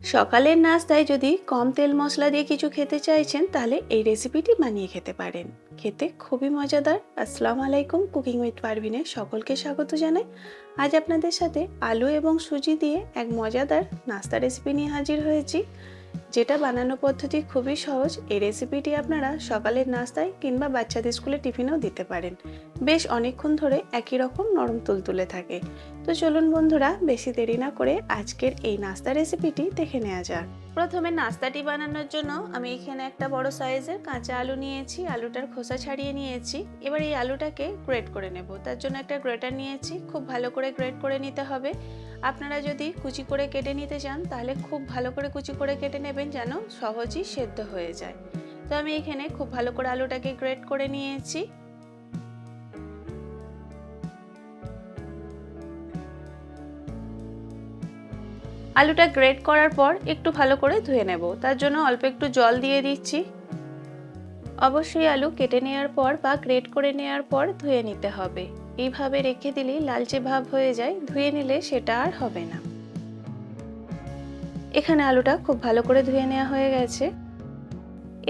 সকালের নাস্তায় যদি কম তেল মশলা দিয়ে কিছু খেতে চাইছেন, তাহলে এই রেসিপিটি বানিয়ে খেতে পারেন। খেতে খুবই মজাদার। আসসালামু আলাইকুম কুকিং উইথ পারভিনে সকলকে স্বাগত জানাই। আজ আপনাদের সাথে আলু এবং সুজি দিয়ে এক মজাদার নাস্তা রেসিপি নিয়ে হাজির হয়েছি। যেটা বানানো পদ্ধতি খুবই সহজ এই রেসিপিটি আপনারা সকালের নাস্তায় কিংবা বাচ্চাদের স্কুলে টিফিনেও দিতে পারেন। বেশ অনেকক্ষণ ধরে একই রকম নরম তুলতুলে থাকে। তো চলুন বন্ধুরা, বেশি দেরি না করে আজকের এই নাস্তা রেসিপিটি দেখে নেওয়া যাক। প্রথমে নাস্তাটি বানানোর জন্য আমি এখানে একটা বড় সাইজের কাঁচা আলু নিয়েছি, আলুটার খোসা ছাড়িয়ে নিয়েছি। এবার এই আলুটাকে গ্রেট করে নেব। তার জন্য একটা গ্রেটার নিয়েছি, খুব ভালো করে গ্রেট করে নিতে হবে। আপনারা যদি কুচি করে কেটে নিতে চান, তাহলে খুব ভালো করে কুচি করে কেটে নেবেন যেন সহজেই সেদ্ধ হয়ে যায়। তো আমি এখানে খুব ভালো করে আলুটাকে গ্রেট করে নিয়েছি। আলুটা গ্রেট করার পর একটু ভালো করে ধুয়ে নেব। তার জন্য অল্প একটু জল দিয়ে দিচ্ছি। অবশ্যই আলু কেটে নেওয়ার পর বা গ্রেট করে নেওয়ার পর ধুয়ে নিতে হবে। এইভাবে রেখে দিলেই লালচে ভাব হয়ে যায়, ধুয়ে নিলে সেটা আর হবে না। এখানে আলুটা খুব ভালো করে ধুয়ে নেওয়া হয়ে গেছে।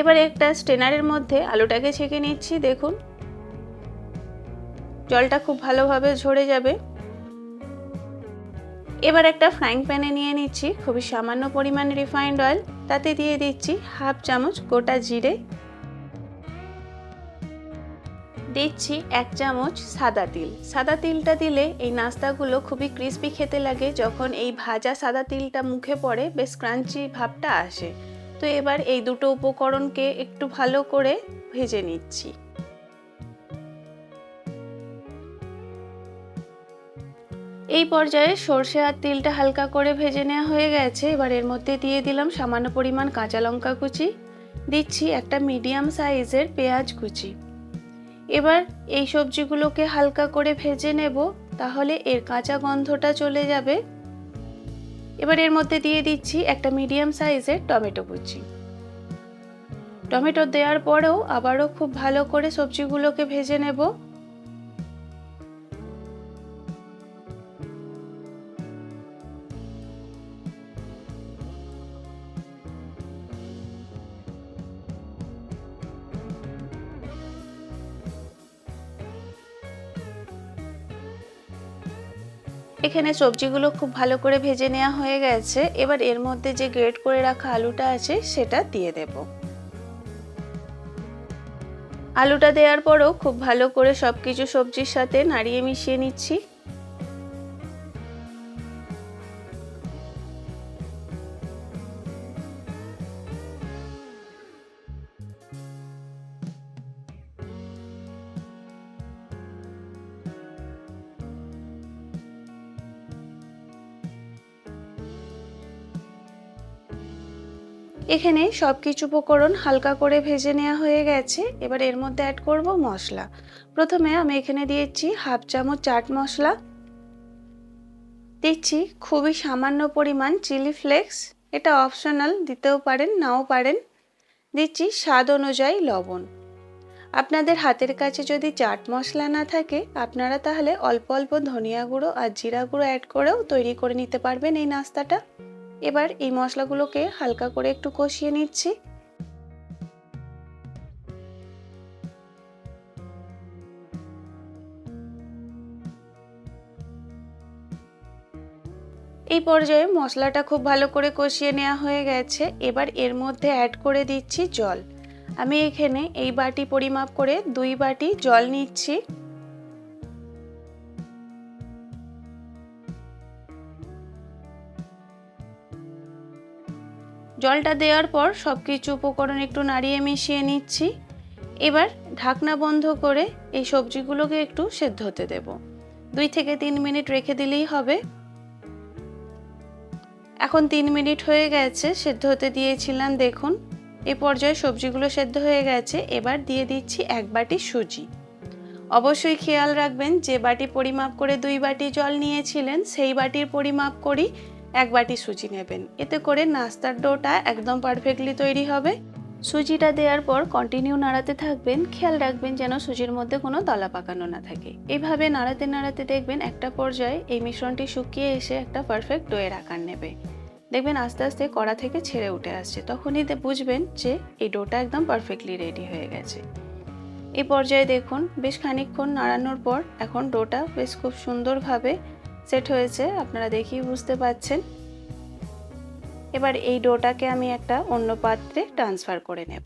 এবার একটা স্টেনারের মধ্যে আলুটাকে ছেঁকে নিচ্ছি, দেখুন। জলটা খুব ভালোভাবে ঝরে যাবে। এবার একটা ফ্রাইং প্যানে নিয়ে নিচ্ছি, খুবই সামান্য পরিমাণ রিফাইন্ড অয়েল। তাতে দিয়ে দিচ্ছি হাফ চামচ গোটা জিরে। দিচ্ছি এক চামচ সাদা তিল। সাদা তিলটা দিলে এই নাস্তাগুলো খুবই ক্রিস্পি খেতে লাগে, যখন এই ভাজা সাদা তিলটা মুখে পড়ে বেশ ক্রাঞ্চি ভাবটা আসে। তো এবার এই দুটো উপকরণকে একটু ভালো করে ভেজে নিচ্ছি। এই পর্যায়ে সর্ষে আর তিলটা হালকা করে ভেজে নেওয়া হয়ে গেছে। এবার এর মধ্যে দিয়ে দিলাম সামান্য পরিমাণ কাঁচা লঙ্কা কুচি। দিচ্ছি একটা মিডিয়াম সাইজের পেঁয়াজ কুচি। এবার এই সবজিগুলোকে হালকা করে ভেজে নেব, তাহলে এর কাঁচা গন্ধটা চলে যাবে। এবার এর মধ্যে দিয়ে দিচ্ছি একটা মিডিয়াম সাইজের টমেটো কুচি। টমেটো দেওয়ার পরেও আবারও খুব ভালো করে সবজিগুলোকে ভেজে নেব। এখানে সবজিগুলো খুব ভালো করে ভেজে নেওয়া হয়ে গেছে। এবার এর মধ্যে যে গ্রেড করে রাখা আলুটা আছে, সেটা দিয়ে দেব। আলুটা দেওয়ার পরও খুব ভালো করে সব কিছু সবজির সাথে নাড়িয়ে মিশিয়ে নিচ্ছি। এখানে সব কিছু উপকরণ হালকা করে ভেজে নেওয়া হয়ে গেছে। এবার এর মধ্যে অ্যাড করব মশলা। প্রথমে আমি এখানে দিয়েছি হাফ চামচ চাট মশলা। দিচ্ছি খুবই সামান্য পরিমাণ চিলি ফ্লেক্স। এটা অপশনাল দিতেও পারেন, নাও পারেন। দিচ্ছি স্বাদ অনুযায়ী লবণ। আপনাদের হাতের কাছে যদি চাট মশলা না থাকে, আপনারা তাহলে অল্প অল্প ধনিয়া গুঁড়ো আর জিরা গুঁড়ো অ্যাড করেও তৈরি করে নিতে পারবেন এই নাস্তাটা। এবার এই মশলাগুলোকে হালকা করে একটু কষিয়ে নিচ্ছি। এই পর্যায়ে মশলাটা খুব ভালো করে কষিয়ে নেওয়া হয়ে গেছে। এবার এর মধ্যে অ্যাড করে দিচ্ছি জল। আমি এখানে এই বাটি পরিমাপ করে দুই বাটি জল নিচ্ছি। জলটা দেওয়ার পর সব কিছু উপকরণ একটু নাড়িয়ে মিশিয়ে নিচ্ছি। এবার ঢাকনা বন্ধ করে এই সবজিগুলোকে একটু সেদ্ধ হতে দেব। দুই থেকে তিন মিনিট রেখে দিলেই হবে। এখন তিন মিনিট হয়ে গেছে, সেদ্ধ হতে দিয়েছিলাম। দেখুন, এ পর্যায়ে সবজিগুলো সেদ্ধ হয়ে গেছে। এবার দিয়ে দিচ্ছি এক বাটি সুজি। অবশ্যই খেয়াল রাখবেন, যে বাটি পরিমাপ করে দুই বাটি জল নিয়েছিলেন, সেই বাটির পরিমাপ করি। এক বাটি সুজি নেবেন। এতে করে নাস্তার ডোটা একদম পারফেক্টলি তৈরি হবে। সুজিটা দেওয়ার পর কন্টিনিউ নাড়াতে থাকবেন। খেয়াল রাখবেন যেন সুজির মধ্যে কোনো দলা পাকানো না থাকে। এভাবে নাড়াতে নাড়াতে দেখবেন একটা পর্যায়ে এই মিশ্রণটি শুকিয়ে এসে একটা পারফেক্ট ডোয়ের আকার নেবে। দেখবেন আস্তে আস্তে কড়া থেকে ছেড়ে উঠে আসছে। তখনই বুঝবেন যে এই ডোটা একদম পারফেক্টলি রেডি হয়ে গেছে। এই পর্যায়ে দেখুন, বেশ খানিকক্ষণ নাড়ানোর পর এখন ডোটা বেশ খুব সুন্দরভাবে সেট হয়েছে, আপনারা দেখেই বুঝতে পাচ্ছেন। এবার এই ডোটাকে আমি একটা অন্য পাত্রে ট্রান্সফার করে নেব।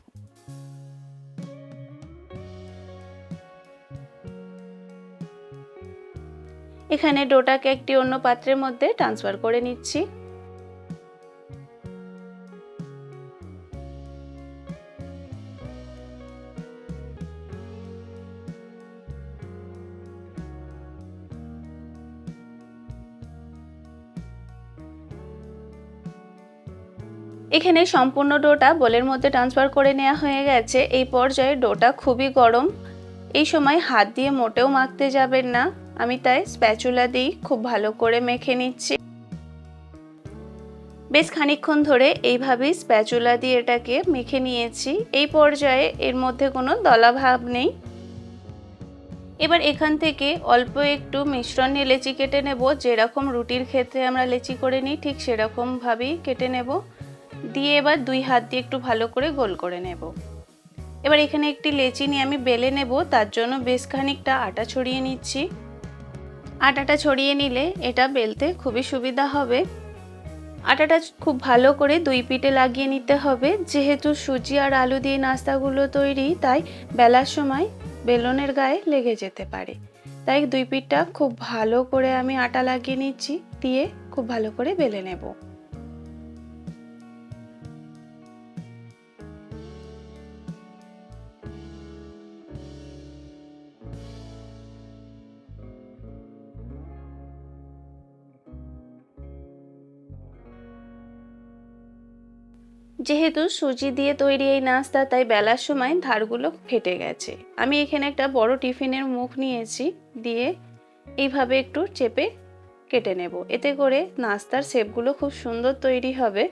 এখানে ডোটাকে একটি অন্য পাত্রের মধ্যে ট্রান্সফার করে নিচ্ছি। এখানে সম্পূর্ণ ডোটা বোলের মধ্যে ট্রান্সফার করে নেওয়া হয়ে গেছে। এই পর্যায়ে ডোটা খুবই গরম। এই সময় হাত দিয়ে মোটেও মাখতে যাবেন না। আমি তাই স্প্যাচুলা দিই, খুব ভালো করে মেখে নিচ্ছি। বেশ খানিকক্ষণ ধরে এইভাবেই স্প্যাচুলা দিয়ে এটাকে মেখে নিয়েছি। এই পর্যায়ে এর মধ্যে কোনো দলা ভাব নেই। এবার এখান থেকে অল্প একটু মিশ্রণ নিয়ে লেচি কেটে নেব। যেরকম রুটির ক্ষেত্রে আমরা লেচি করে নিই, ঠিক সেরকমভাবেই কেটে নেব। দিয়ে এবার দুই হাত দিয়ে একটু ভালো করে গোল করে নেব। এবার এখানে একটি লেচি নিয়ে আমি বেলে নেব, তার জন্য বেশ খানিকটা আটা ছড়িয়ে নিচ্ছি। আটাটা ছড়িয়ে নিলে এটা বেলতে খুবই সুবিধা হবে। আটাটা খুব ভালো করে দুই পিঠে লাগিয়ে নিতে হবে। যেহেতু সুজি আর আলু দিয়ে নাস্তাগুলো তৈরি, তাই বেলার সময় বেলনের গায়ে লেগে যেতে পারে। তাই দুই পিঠটা খুব ভালো করে আমি আটা লাগিয়ে নিচ্ছি, দিয়ে খুব ভালো করে বেলে নেব। যেহেতু সুজি দিয়ে তৈরি এই নাস্তা, তাই বেলার সময় ধারগুলো ফেটে গেছে। আমি এখানে একটা বড় টিফিনের মুখ নিয়েছি, দিয়ে এইভাবে একটু চেপে কেটে নেব। এতে করে নাস্তার শেপগুলো খুব সুন্দর তৈরি হবে।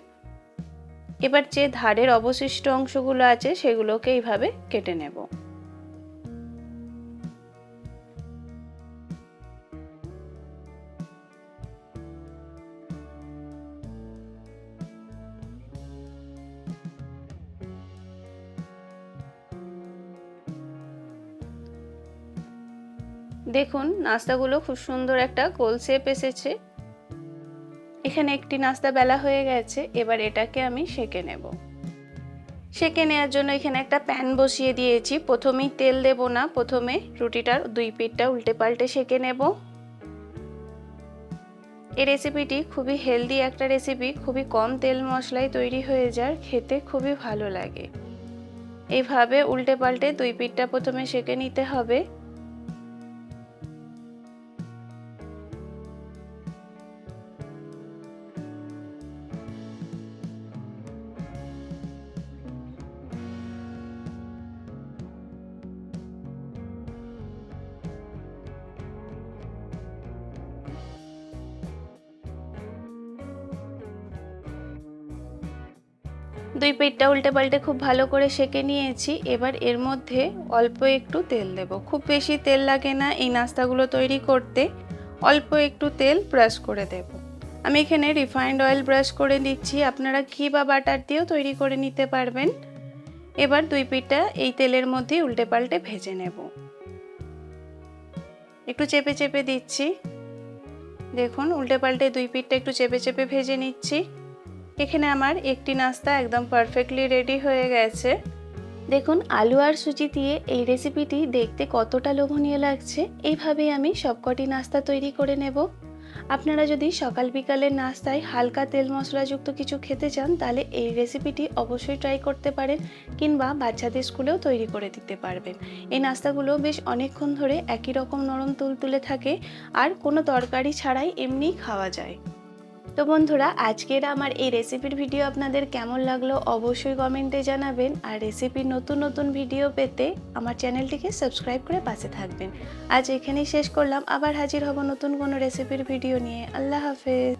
এবার যে ধারের অবশিষ্ট অংশগুলো আছে, সেগুলোকে এইভাবে কেটে নেব। দেখুন, নাস্তাগুলো খুব সুন্দর একটা গোল শেপ এসেছে। এখানে একটি নাস্তা বেলা হয়ে গেছে, এবার এটাকে আমি সেঁকে নেব। সেঁকে নেওয়ার জন্য এখানে একটা প্যান বসিয়ে দিয়েছি। প্রথমেই তেল দেব না, প্রথমে রুটিটার দুই পিঠটা উল্টে পাল্টে সেঁকে নেব। এই রেসিপিটি খুবই হেলদি একটা রেসিপি খুবই কম তেল মশলায় তৈরি হয়ে যায় খেতে খুবই ভালো লাগে। এইভাবে উল্টে পাল্টে দুই পিঠটা প্রথমে সেঁকে নিতে হবে। দুই পেটটা উল্টে পাল্টে খুব ভালো করে সেঁকে নিয়েছি। এবার এর মধ্যে অল্প একটু তেল দেব। খুব বেশি তেল লাগে না এই নাস্তাগুলো তৈরি করতে। অল্প একটু তেল ব্রাশ করে দেব। আমি এখানে রিফাইন্ড অয়েল ব্রাশ করে নিচ্ছি। আপনারা ঘি বা বাটার দিয়েও তৈরি করে নিতে পারবেন। এবার দুই পিঠটা এই তেলের মধ্যে উল্টে পাল্টে ভেজে নেব। একটু চেপে চেপে দিচ্ছি। দেখুন উল্টে পাল্টে দুই পিঠটা একটু চেপে চেপে ভেজে নিচ্ছি। এখানে আমার একটি নাস্তা একদম পারফেক্টলি রেডি হয়ে গেছে। দেখুন, আলু আর সুজি দিয়ে এই রেসিপিটি দেখতে কতটা লোভনীয় লাগছে। এইভাবেই আমি সবকটি নাস্তা তৈরি করে নেব। আপনারা যদি সকাল বিকালের নাস্তায় হালকা তেল মশলাযুক্ত কিছু খেতে চান, তাহলে এই রেসিপিটি অবশ্যই ট্রাই করতে পারেন কিংবা বাচ্চাদের স্কুলেও তৈরি করে দিতে পারবেন। এই নাস্তাগুলো বেশ অনেকক্ষণ ধরে একই রকম নরম তুলতুলে থাকে আর কোনো তরকারি ছাড়াই এমনিই খাওয়া যায়। তো বন্ধুরা, আজকের আমার এই রেসিপির ভিডিও আপনাদের কেমন লাগল অবশ্যই কমেন্টে জানাবেন। আর রেসিপির নতুন নতুন ভিডিও পেতে আমার চ্যানেলটিকে সাবস্ক্রাইব করে পাশে থাকবেন। আজ এখানেই শেষ করলাম। আবার হাজির হব নতুন কোনো রেসিপির ভিডিও নিয়ে। আল্লাহ হাফেজ।